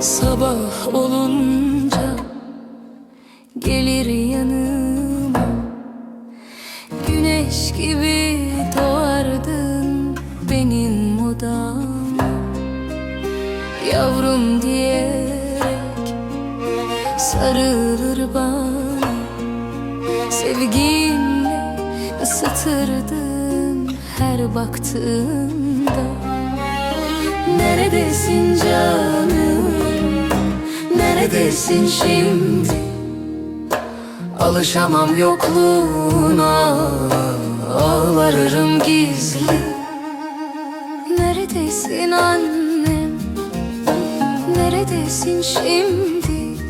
Sabah olunca gelir yanıma. Güneş gibi doğardın benim odama. Yavrum diyerek sarılır bana. Sevginle ısıtırdın her baktığında. Neredesin neredesin şimdi? Alışamam yokluğuna, ağlarım gizli. Neredesin annem, neredesin şimdi?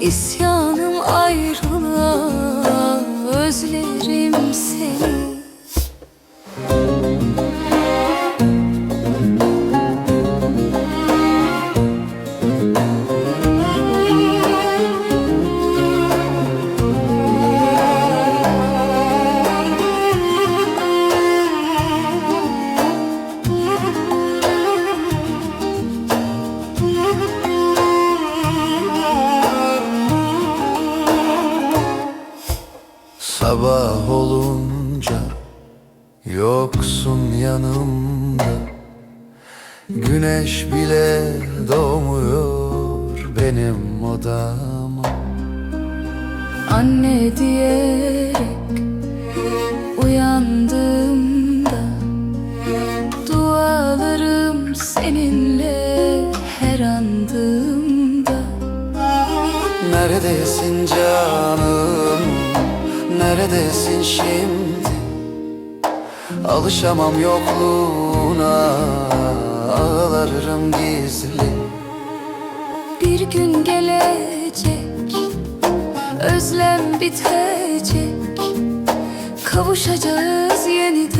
İsyanım Sabah olunca yoksun yanımda. Güneş bile doğmuyor benim odama. Anne diyerek uyandığımda Dualarım seninle her andığımda. Neredesin canım, neredesin şimdi? Alışamam yokluğuna, ağlarım gizli. Bir gün gelecek Özlem bitecek. Kavuşacağız yeniden